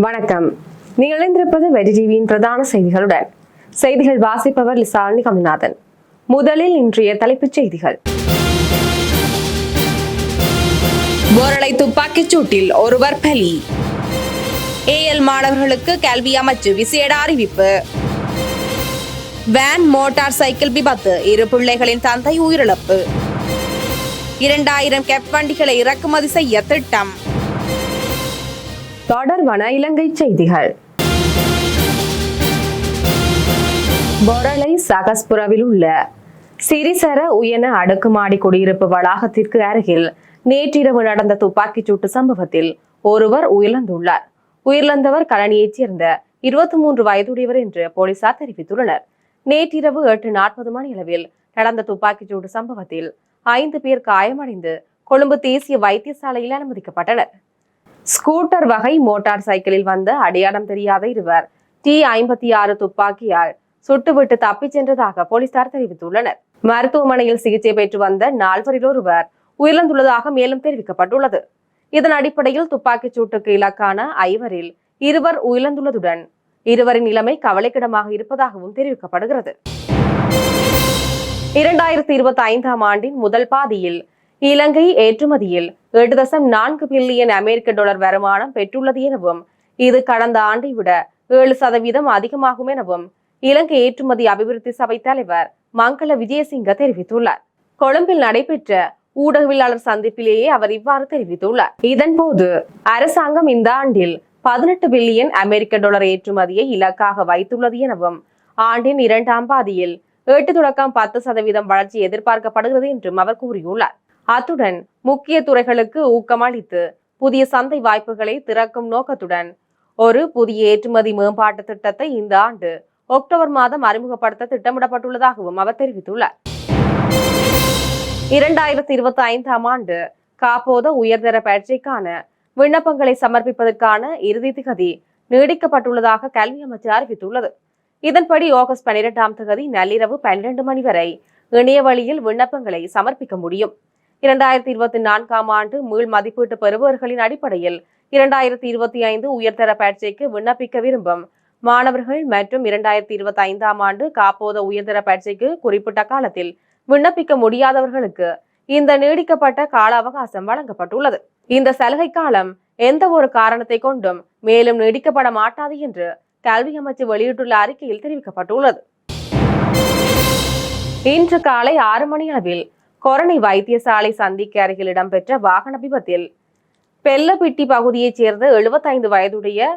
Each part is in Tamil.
வணக்கம். நீங்கள் இணைந்திருப்பது வெடி டிவியின் பிரதான செய்திகளுடன். செய்திகள் வாசிப்பவர் லிசாலினி கமல்நாதன் முதலில் இன்றைய தலைப்புச் செய்திகள். ஓரளை துப்பாக்கிச் சூட்டில் ஒருவர் பலி. ஏஎல் மாணவர்களுக்கு கல்வி அமைச்சு விசேட அறிவிப்பு. வேன் மோட்டார் சைக்கிள் விபத்து இரு பிள்ளைகளின் தந்தை உயிரிழப்பு. இரண்டாயிரம் கெப் வண்டிகளை இறக்குமதி செய்ய திட்டம். தொடர்வன இலங்கை செய்திகள். பொரளை சகஸ்புரவில் உள்ள சிறிசர உயன அடுக்குமாடி குடியிருப்பு வளாகத்திற்கு அருகில் நேற்றிரவு நடந்த துப்பாக்கிச் சூட்டு சம்பவத்தில் ஒருவர் உயிரிழந்துள்ளார். உயிரிழந்தவர் கழனியைச் சேர்ந்த இருபத்தி மூன்று வயதுடையவர் என்று போலீசார் தெரிவித்துள்ளனர். நேற்றிரவு எட்டு நாற்பது மணி அளவில் நடந்த துப்பாக்கிச் சூட்டு சம்பவத்தில் ஐந்து பேர் காயமடைந்து கொழும்பு தேசிய வைத்தியசாலையில் அனுமதிக்கப்பட்டனர். ஸ்கூட்டர் வகை மோட்டார் சைக்கிளில் வந்த அடையாளம் தெரியாத இருவர். டி ஐம்பத்தி ஆறு துப்பாக்கியால் சுட்டுவிட்டு தப்பிச் சென்றதாக போலீசார் தெரிவித்துள்ளனர். மருத்துவமனையில் சிகிச்சை பெற்று வந்த நால்வரில் ஒருவர் உயிரிழந்துள்ளதாக மேலும் தெரிவிக்கப்பட்டுள்ளது. இதன் அடிப்படையில் துப்பாக்கிச் சூட்டுக்கு இலக்கான ஐவரில் இருவர் உயிரிழந்துள்ளதுடன் இருவரின் நிலைமை கவலைக்கிடமாக இருப்பதாகவும் தெரிவிக்கப்படுகிறது. இரண்டாயிரத்தி இருபத்தி ஐந்தாம் ஆண்டின் முதல் பாதியில் இலங்கை ஏற்றுமதியில் எட்டு தசம் நான்கு பில்லியன் அமெரிக்க டாலர் வருமானம் பெற்றுள்ளது எனவும் இது கடந்த ஆண்டை விட ஏழு சதவீதம் அதிகமாகும் எனவும் இலங்கை ஏற்றுமதி அபிவிருத்தி சபை தலைவர் மங்கள விஜயசிங்க தெரிவித்துள்ளார். கொழும்பில் நடைபெற்ற ஊடகவியலாளர் சந்திப்பிலேயே அவர் இவ்வாறு தெரிவித்துள்ளார். இதன்போது அரசாங்கம் இந்த ஆண்டில் பதினெட்டு பில்லியன் அமெரிக்க டாலர் ஏற்றுமதியை இலக்காக வைத்துள்ளது எனவும் ஆண்டின் இரண்டாம் பாதியில் எட்டு தொடக்கம் பத்து சதவீதம் வளர்ச்சி எதிர்பார்க்கப்படுகிறது என்றும் அவர் கூறியுள்ளார். அத்துடன் முக்கிய துறைகளுக்கு ஊக்கமளித்து புதிய சந்தை வாய்ப்புகளை திறக்கும் நோக்கத்துடன் ஒரு புதிய ஏற்றுமதி மேம்பாட்டு திட்டத்தை இந்த ஆண்டு அக்டோபர் மாதம் அறிமுகப்படுத்த திட்டமிடப்பட்டுள்ளதாகவும் அவர் தெரிவித்துள்ளார். இரண்டாயிரத்தி இருபத்தி ஐந்தாம் ஆண்டு காப்போத உயர்தர பயிற்சிக்கான விண்ணப்பங்களை சமர்ப்பிப்பதற்கான இறுதி திகதி நீடிக்கப்பட்டுள்ளதாக கல்வி அமைச்சர் அறிவித்துள்ளது. இதன்படி ஆகஸ்ட் பனிரெண்டாம் தேதி நள்ளிரவு பன்னிரண்டு மணி வரை இணைய வழியில் விண்ணப்பங்களை சமர்ப்பிக்க முடியும். இரண்டாயிரத்தி இருபத்தி நான்காம் ஆண்டு மீள் மதிப்பீட்டு பெறுபவர்களின் அடிப்படையில் இரண்டாயிரத்தி இருபத்தி ஐந்து உயர்தர பயிற்சிக்கு விண்ணப்பிக்க விரும்பும் மாணவர்கள் மற்றும் இரண்டாயிரத்தி இருபத்தி ஐந்தாம் ஆண்டு காப்போத உயர்தர பயிற்சிக்கு குறிப்பிட்ட காலத்தில் விண்ணப்பிக்க முடியாதவர்களுக்கு இந்த நீடிக்கப்பட்ட கால அவகாசம் வழங்கப்பட்டுள்ளது. இந்த சலுகை காலம் எந்த ஒரு காரணத்தை கொண்டும் மேலும் நீடிக்கப்பட மாட்டாது என்று கல்வி அமைச்சு வெளியிட்டுள்ள அறிக்கையில் தெரிவிக்கப்பட்டுள்ளது. இன்று காலை ஆறு மணி அளவில் கொரணை வைத்தியசாலை சந்திக்கு அருகில் இடம்பெற்ற வாகன விபத்தில் பெல்லபிட்டி பகுதியைச் சேர்ந்த எழுபத்தைந்து வயதுடைய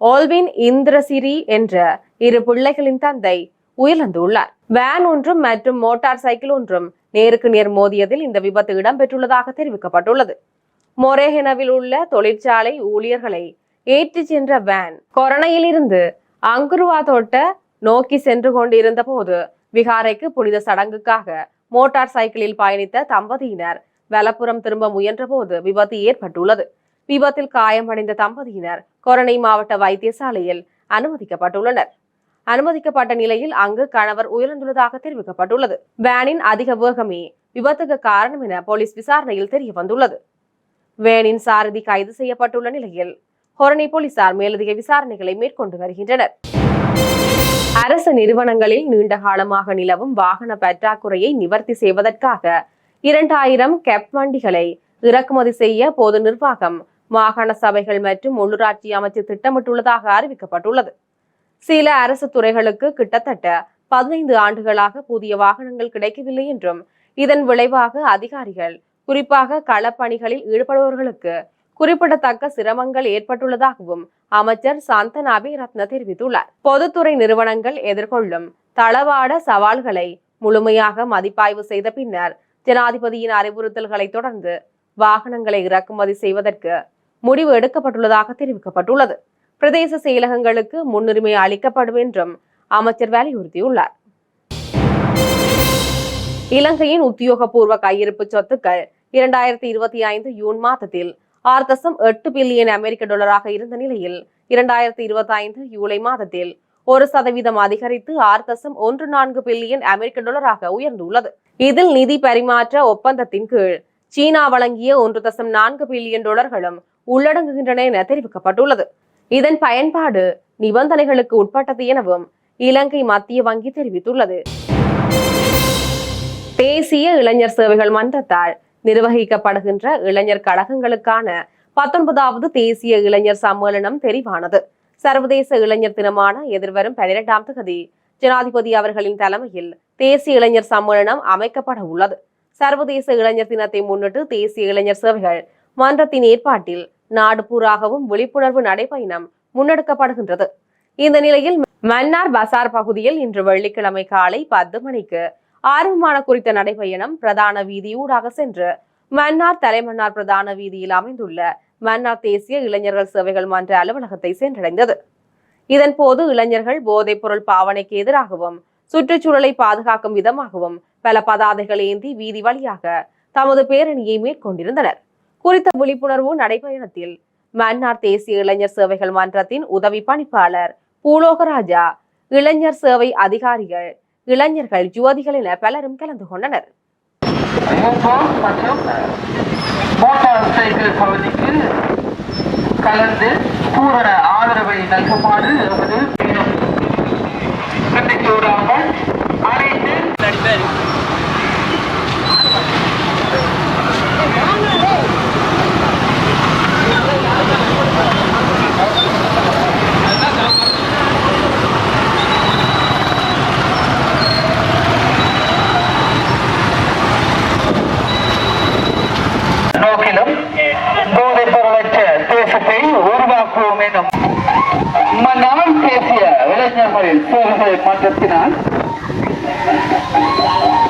ஓல்வின் இந்திரசிரி என்ற இரு பிள்ளைகளின் தந்தை உயிரிழந்துள்ளார். வேன் ஒன்றும் மற்றும் மோட்டார் சைக்கிள் ஒன்றும் நேருக்கு நேர் மோதியதில் இந்த விபத்து இடம்பெற்றுள்ளதாக தெரிவிக்கப்பட்டுள்ளது. மொரேஹெனவில் உள்ள தொழிற்சாலை ஊழியர்களை ஏற்றிச் சென்ற வேன் கொரணையிலிருந்து அங்குருவா தோட்ட நோக்கி சென்று கொண்டிருந்த போது விகாரைக்கு புனித சடங்குக்காக மோட்டார் சைக்கிளில் பயணித்த தம்பதியினர் வலப்புறம் திரும்ப முயன்றபோது விபத்து ஏற்பட்டுள்ளது. விபத்தில் காயமடைந்த தம்பதியினர் கொரணை மாவட்ட வைத்தியசாலையில் அனுமதிக்கப்பட்டுள்ளனர். அனுமதிக்கப்பட்ட நிலையில் அங்கு கணவர் உயிரிழந்துள்ளதாக தெரிவிக்கப்பட்டுள்ளது. வேனின் அதிக வேகமே விபத்துக்கு காரணம் என போலீஸ் விசாரணையில் தெரிய வந்துள்ளது வேனின் சாரதி கைது செய்யப்பட்டுள்ள நிலையில் ஹொரணி போலீசார் மேலதிக விசாரணைகளை மேற்கொண்டு வருகின்றனர். அரசு நிறுவனங்களில் நீண்ட காலமாக நிலவும் வாகன பற்றாக்குறையை நிவர்த்தி செய்வதற்காக இரண்டாயிரம் கெப் வண்டிகளை இறக்குமதி செய்ய பொது நிர்வாகம் மாகாண சபைகள் மற்றும் உள்ளூராட்சி அமைச்சு திட்டமிட்டுள்ளதாக அறிவிக்கப்பட்டுள்ளது. சில அரசு துறைகளுக்கு கிட்டத்தட்ட பதினைந்து ஆண்டுகளாக புதிய வாகனங்கள் கிடைக்கவில்லை என்றும் இதன் விளைவாக அதிகாரிகள் குறிப்பாக களப்பணிகளில் ஈடுபடுபவர்களுக்கு குறிப்பிடத்தக்க சிரமங்கள் ஏற்பட்டுள்ளதாகவும் அமைச்சர் சாந்தனாபி ரத்ன தெரிவித்துள்ளார். பொதுத்துறை நிறுவனங்கள் எதிர்கொள்ளும் தளவாட சவால்களை முழுமையாக மதிப்பாய்வு செய்த பின்னர் ஜனாதிபதியின் அறிவுறுத்தல்களை தொடர்ந்து வாகனங்களை இறக்குமதி செய்வதற்கு முடிவு எடுக்கப்பட்டுள்ளதாக தெரிவிக்கப்பட்டுள்ளது. பிரதேச செயலகங்களுக்கு முன்னுரிமை அளிக்கப்படும் என்றும் அமைச்சர் வலியுறுத்தியுள்ளார். இலங்கையின் உத்தியோகபூர்வ கையிருப்பு சொத்துக்கள் இரண்டாயிரத்தி இருபத்தி ஐந்து ஜூன் மாதத்தில் ஆறு தசம் எட்டு பில்லியன் அமெரிக்க டாலராக இருந்த நிலையில் இரண்டாயிரத்தி இருபத்தி ஐந்து ஜூலை மாதத்தில் ஒரு சதவீதம் அதிகரித்து ஆறு தசம் ஒன்று நான்கு பில்லியன் அமெரிக்க டாலராக உயர்ந்துள்ளது. இதில் நிதி பரிமாற்ற ஒப்பந்தத்தின் கீழ் சீனா வழங்கிய ஒன்று தசம் நான்கு பில்லியன் டாலர்களும் உள்ளடங்குகின்றன என தெரிவிக்கப்பட்டுள்ளது. இதன் பயன்பாடு நிபந்தனைகளுக்கு உட்பட்டது எனவும் இலங்கை மத்திய வங்கி தெரிவித்துள்ளது. தேசிய இளைஞர் சேவைகள் மன்றத்தால் நிர்வகிக்கப்படுகின்ற இளைஞர் கழகங்களுக்கான பத்தொன்பதாவது தேசிய இளைஞர் சம்மேளனம் தெரிவானது. சர்வதேச இளைஞர் தினமான எதிர்வரும் பதினெட்டாம் தேதி ஜனாதிபதி அவர்களின் தலைமையில் தேசிய இளைஞர் சம்மேளனம் அமைக்கப்பட உள்ளது. சர்வதேச இளைஞர் தினத்தை முன்னிட்டு தேசிய இளைஞர் சேவைகள் மன்றத்தின் ஏற்பாட்டில் நாடு பூராகவும் விழிப்புணர்வு நடைபயணம் முன்னெடுக்கப்படுகின்றது. இந்த நிலையில் மன்னார் பசார் பகுதியில் இன்று வெள்ளிக்கிழமை காலை பத்து மணிக்கு ஆர்வமான குறித்த நடைபயணம் பிரதான வீதியூடாக சென்று மன்னார் தலைமன்னார் பிரதான வீதியில் அமைந்துள்ள மன்னார் தேசிய இளைஞர்கள் சேவைகள் மன்ற அலுவலகத்தை சென்றடைந்தது. இதன் போது இளைஞர்கள் போதைப் பொருள் பாவனைக்கு எதிராகவும் சுற்றுச்சூழலை பாதுகாக்கும் விதமாகவும் பல பதாதைகள் ஏந்தி வீதி வழியாக தமது பேரணியை மேற்கொண்டிருந்தனர். குறித்த விழிப்புணர்வு நடைபயணத்தில் மன்னார் தேசிய இளைஞர் சேவைகள் மன்றத்தின் உதவி பணிப்பாளர் பூலோகராஜா இளைஞர் சேவை அதிகாரிகள் இளைஞர்கள் ஜுவதிகள் என பலரும் கலந்து கொண்டனர். பகுதிக்கு கலந்து பூரண ஆதரவை நல்குமாறு எமது அனைத்து நோக்கிலும் போதைப் பொருளற்ற தேசத்தை உருவாக்குவோம் எனும் மன்னார் தேசிய இளைஞர்களின் சேவைகள் மன்றத்தினால்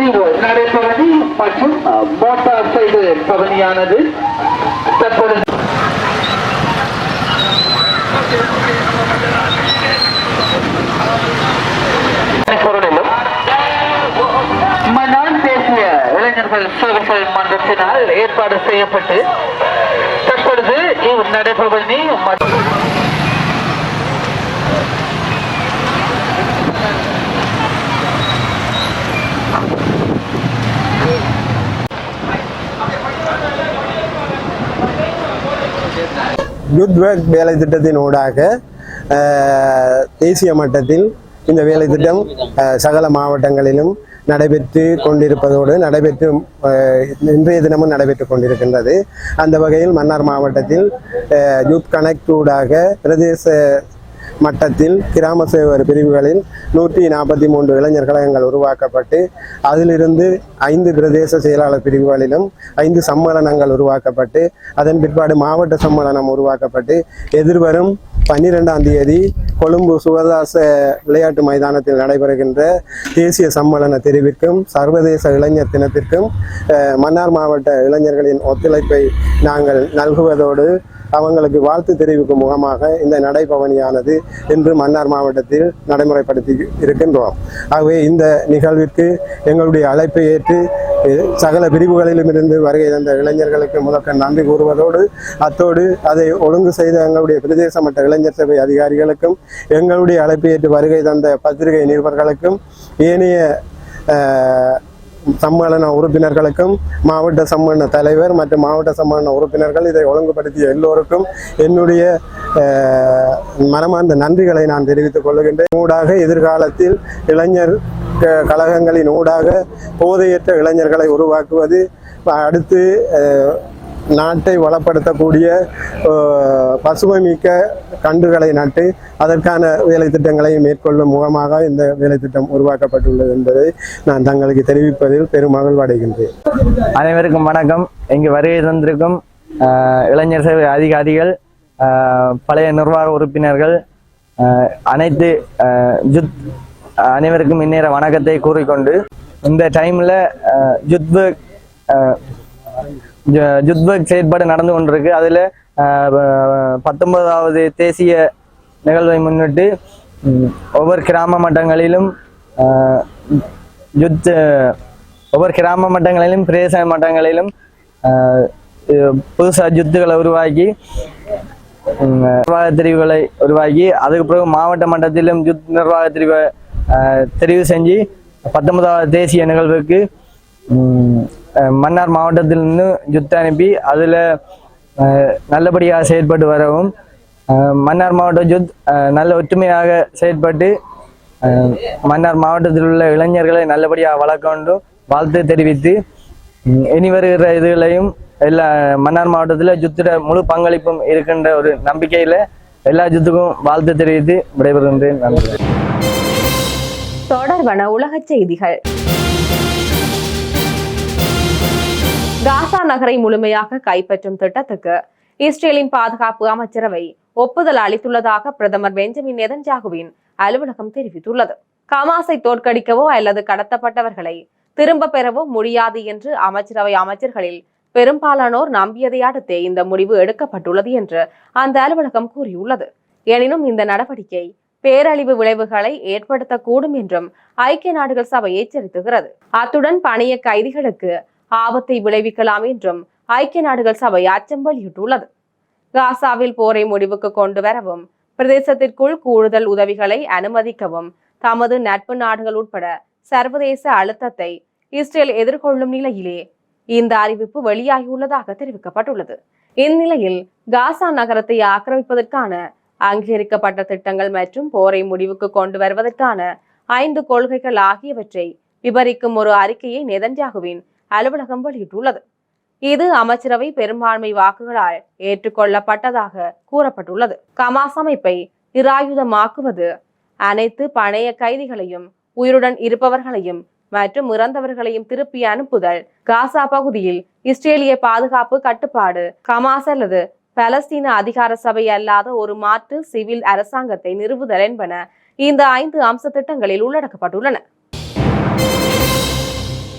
இங்கு நடைபெறும் மற்றும் மோட்டார் சைக்கிள் பவனியானது தற்பொழுது பொருளிலும் மன்னார் தேசிய இளைஞர்கள் சேவைகள் மன்றத்தினால் ஏற்பாடு செய்யப்பட்டு தற்பொழுது இவ் மற்றும் குட் ஒர்க் வேலை திட்டத்தின் ஊடாக தேசிய மட்டத்தில் இந்த வேலை திட்டம் சகல மாவட்டங்களிலும் நடைபெற்று கொண்டிருப்பதோடு நடைபெற்று இன்றைய தினமும் நடைபெற்று கொண்டிருக்கின்றது. அந்த வகையில் மன்னார் மாவட்டத்தில் யூத் கனெக்ட் ஊடாக பிரதேச மட்டத்தில் கிராம சேவர் பிரிவுகளில் நூற்றி நாற்பத்தி மூன்று இளைஞர் கழகங்கள் உருவாக்கப்பட்டு அதிலிருந்து ஐந்து பிரதேச செயலாளர் பிரிவுகளிலும் ஐந்து சம்மேளனங்கள் உருவாக்கப்பட்டு அதன் பிற்பாடு மாவட்ட சம்மேளனம் உருவாக்கப்பட்டு எதிர்வரும் பன்னிரெண்டாம் தேதி கொழும்பு சுகதாச விளையாட்டு மைதானத்தில் நடைபெறுகின்ற தேசிய சம்மேளன தெரிவிற்கும் சர்வதேச இளைஞர் தினத்திற்கும் மன்னார் மாவட்ட இளைஞர்களின் ஒத்துழைப்பை நாங்கள் நல்குவதோடு அவங்களுக்கு வாழ்த்து தெரிவிக்கும் முகமாக இந்த நடைபவனியானது இன்று மன்னார் மாவட்டத்தில் நடைமுறைப்படுத்தி இருக்கின்றோம். ஆகவே இந்த நிகழ்விற்கு எங்களுடைய அழைப்பை ஏற்று சகல பிரிவுகளிலும் இருந்து வருகை தந்த இளைஞர்களுக்கு முதற்க நன்றி கூறுவதோடு அத்தோடு அதை ஒழுங்கு செய்த எங்களுடைய பிரதேச மட்ட இளைஞர் சபை அதிகாரிகளுக்கும் எங்களுடைய அழைப்பை ஏற்று வருகை தந்த பத்திரிகை நிருபர்களுக்கும் ஏனைய சம்மேளன உறுப்பினர்களுக்கும் மாவட்ட சம்மேளன தலைவர் மற்றும் மாவட்ட சம்மேளன உறுப்பினர்கள் இதை ஒழுங்குபடுத்திய எல்லோருக்கும் என்னுடைய மனமார்ந்த நன்றிகளை நான் தெரிவித்துக் கொள்கின்றேன். ஊடாக எதிர்காலத்தில் இளைஞர் க- கழகங்களின் ஊடாக போதையற்ற இளைஞர்களை உருவாக்குவது அடுத்து நாட்டை வளப்படுத்தக்கூடிய பசுமை மிக்க கன்றுகளை நட்டு அதற்கான வேலை திட்டங்களை மேற்கொள்ளும் முகமாக இந்த வேலை திட்டம் உருவாக்கப்பட்டுள்ளது என்பதை நான் தங்களுக்கு தெரிவிப்பதில் பெரும் மகிழ்வு அடைகின்றேன் அனைவருக்கும் வணக்கம். இங்கு வருகை தந்திருக்கும் ஆஹ், இளைஞர் சேவை அதிகாரிகள் ஆஹ், பழைய நிர்வாக உறுப்பினர்கள் ஆஹ், அனைத்து ஆஹ், ஜுத் அனைவருக்கும் இந்நேர வணக்கத்தை கூறிக்கொண்டு இந்த டைம்ல ஆஹ், ஜுத் ஜ- ஜுத் செயற்பாடு நடந்து கொண்டிருக்கு. அதில் பத்தொன்பதாவது தேசிய நிகழ்வை முன்னிட்டு ஒவ்வொரு கிராம மட்டங்களிலும் யுத் ஒவ்வொரு கிராம மட்டங்களிலும் பிரதேச மட்டங்களிலும் புதுசாக ஜுத்துகளை உருவாக்கி நிர்வாக தெரிவுகளை உருவாக்கி அதுக்கு பிறகு மாவட்ட மட்டத்திலும் ஜுத் நிர்வாக தெரிவை தெரிவு செஞ்சு பத்தொன்பதாவது தேசிய நிகழ்வுக்கு மன்னார் மாவட்டத்திலிருந்து ஜுத் அனுப்பி அதில் நல்லபடியாக செயல்பட்டு வரவும் மன்னார் மாவட்ட ஜுத் நல்ல ஒற்றுமையாக செயற்பட்டு மன்னார் மாவட்டத்தில் உள்ள இளைஞர்களை நல்லபடியாக வளர்க்க வேண்டும் வாழ்த்து தெரிவித்து இனி வருகிற இதுகளையும் எல்லா மன்னார் மாவட்டத்தில் ஜுத்திட முழு பங்களிப்பும் இருக்கின்ற ஒரு நம்பிக்கையில் எல்லா ஜுத்துக்கும் வாழ்த்து தெரிவித்து விடைபெறுகின்றேன். நன்றி. தொடர்பான உலக செய்திகள். காசா நகரை முழுமையாக கைப்பற்றும் திட்டத்துக்கு இஸ்ரேலின் பாதுகாப்பு அமைச்சரவை ஒப்புதல் அளித்துள்ளதாக பிரதமர் பெஞ்சமின் நெதன்ஜாகுவின் அலுவலகம் தெரிவித்துள்ளது. கமாஸை தோற்கடிக்கவோ அல்லது கடத்தப்பட்டவர்களை திரும்ப பெறவோ முடியாது என்று அமைச்சரவை அமைச்சர்களில் பெரும்பாலானோர் நம்பியதை அடுத்தே இந்த முடிவு எடுக்கப்பட்டுள்ளது என்று அந்த அலுவலகம் கூறியுள்ளது. எனினும் இந்த நடவடிக்கை பேரழிவு விளைவுகளை ஏற்படுத்தக்கூடும் என்றும் ஐக்கிய நாடுகள் சபை எச்சரித்துகிறது. அத்துடன் பணிய கைதிகளுக்கு ஆபத்தை விளைவிக்கலாம் என்றும் ஐக்கிய நாடுகள் சபை அச்சம் வெளியிட்டுள்ளது. காசாவில் போரை முடிவுக்கு கொண்டு வரவும் பிரதேசத்திற்குள் கூடுதல் உதவிகளை அனுமதிக்கவும் தமது நட்பு நாடுகள் உட்பட சர்வதேச அழுத்தத்தை இஸ்ரேல் எதிர்கொள்ளும் நிலையிலே இந்த அறிவிப்பு வெளியாகியுள்ளதாக தெரிவிக்கப்பட்டுள்ளது. இந்நிலையில் காசா நகரத்தை ஆக்கிரமிப்பதற்கான அங்கீகரிக்கப்பட்ட திட்டங்கள் மற்றும் போரை முடிவுக்கு கொண்டு வருவதற்கான ஐந்து கொள்கைகள் ஆகியவற்றை விவரிக்கும் ஒரு அறிக்கையை நெதன்யாகுவின் அலுவலகம் வெளியிட்டுள்ளது. இது அமைச்சரவை பெரும்பான்மை வாக்குகளால் ஏற்றுக்கொள்ளப்பட்டதாக கூறப்பட்டுள்ளது. கமாஸ் அமைப்பை நிராயுதமாக்குவது அனைத்து பணைய கைதிகளையும் உயிருடன் இருப்பவர்களையும் மற்றும் இறந்தவர்களையும் திருப்பி அனுப்புதல் காசா பகுதியில் இஸ்ரேலிய பாதுகாப்பு கட்டுப்பாடு கமாஸ் அல்லது பலஸ்தீன அதிகார சபை அல்லாத ஒரு மாற்று சிவில் அரசாங்கத்தை நிறுவுதல் என்பன இந்த ஐந்து அம்ச திட்டங்களில் உள்ளடக்கப்பட்டுள்ளன.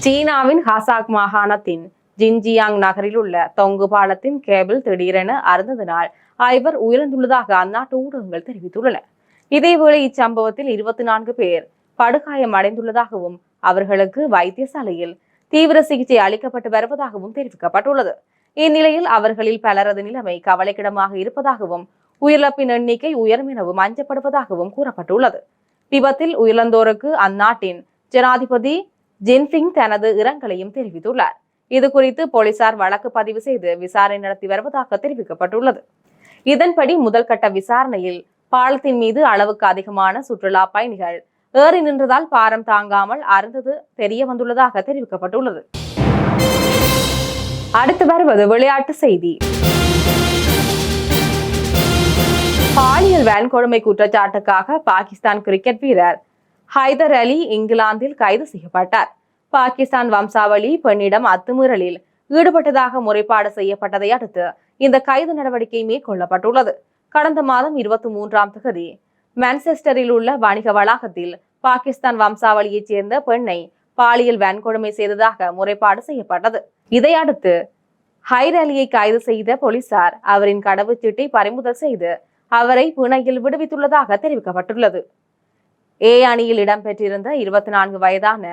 சீனாவின் ஹாசாக் மாகாணத்தின் ஜின்ஜியாங் நகரில் உள்ள தொங்கு பாலத்தின் கேபிள் திடீரென அறுந்ததினால் ஐவர் உயிரிழந்துள்ளதாக அந்நாட்டு ஊடகங்கள் தெரிவித்துள்ளன. இதேவேளை இச்சம்பவத்தில் இருபத்தி நான்கு பேர் படுகாயம் அடைந்துள்ளதாகவும் அவர்களுக்கு வைத்தியசாலையில் தீவிர சிகிச்சை அளிக்கப்பட்டு வருவதாகவும் தெரிவிக்கப்பட்டுள்ளது. இந்நிலையில் அவர்களில் பலரது நிலைமை கவலைக்கிடமாக இருப்பதாகவும் உயிரிழப்பின் எண்ணிக்கை உயரும் எனவும் அஞ்சப்படுவதாகவும் கூறப்பட்டுள்ளது. விபத்தில் உயிரிழந்தோருக்கு அந்நாட்டின் ஜனாதிபதி ஜின்பிங் தனது இரங்கலையும் தெரிவித்துள்ளார். இது குறித்து போலீசார் வழக்கு பதிவு செய்து விசாரணை நடத்தி வருவதாக தெரிவிக்கப்பட்டுள்ளது. இதன்படி முதல் கட்ட விசாரணையில் பாலத்தின் மீது அளவுக்கு அதிகமான சுற்றுலா பயணிகள் ஏறி நின்றதால் பாரம் தாங்காமல் அறுந்தது தெரிய வந்துள்ளதாக தெரிவிக்கப்பட்டுள்ளது. அடுத்து வருவது விளையாட்டு செய்தி. பாலியல் வன்கொடுமை குற்றச்சாட்டுக்காக பாகிஸ்தான் கிரிக்கெட் வீரர் ஹைதர் அலி இங்கிலாந்தில் கைது செய்யப்பட்டார். பாகிஸ்தான் வம்சாவளி பெண்ணிடம் அத்துமீறலில் ஈடுபட்டதாக முறைப்பாடு செய்யப்பட்டதை அடுத்து இந்த கைது நடவடிக்கை மேற்கொள்ளப்பட்டுள்ளது. கடந்த மாதம் இருபத்தி மூன்றாம் தேதி மான்செஸ்டரில் உள்ள வணிக வளாகத்தில் பாகிஸ்தான் வம்சாவளியைச் சேர்ந்த பெண்ணை பாலியல் வன்கொடுமை செய்ததாக முறைப்பாடு செய்யப்பட்டது. இதையடுத்து ஹைர் அலியை கைது செய்த போலீசார் அவரின் கடவுச்சீட்டை பறிமுதல் செய்து அவரை பிணையில் விடுவித்துள்ளதாக தெரிவிக்கப்பட்டுள்ளது. ஏ அணியில் இடம்பெற்றிருந்த இருபத்தி நான்கு வயதான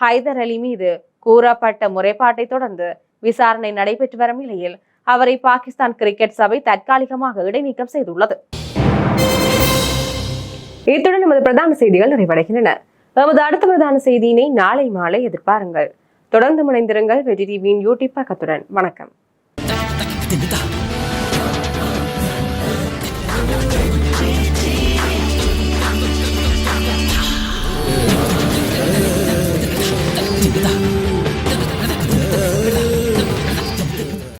ஹைதர் அலி மீது கூறப்பட்ட முறைப்பாட்டை தொடர்ந்து விசாரணை நடைபெற்று வரும் நிலையில் அவரை பாகிஸ்தான் கிரிக்கெட் சபை தற்காலிகமாக இடைநீக்கம் செய்துள்ளது. இத்துடன் நமது பிரதான செய்திகள் நிறைவடைகின்றன. நமது அடுத்த பிரதான செய்தியினை நாளை மாலை எதிர்பாருங்கள். தொடர்ந்து முனைந்திருங்கள் வெற்றி டிவியின் யூடியூப் பக்கத்துடன். வணக்கம். പറ്റില്ലതാ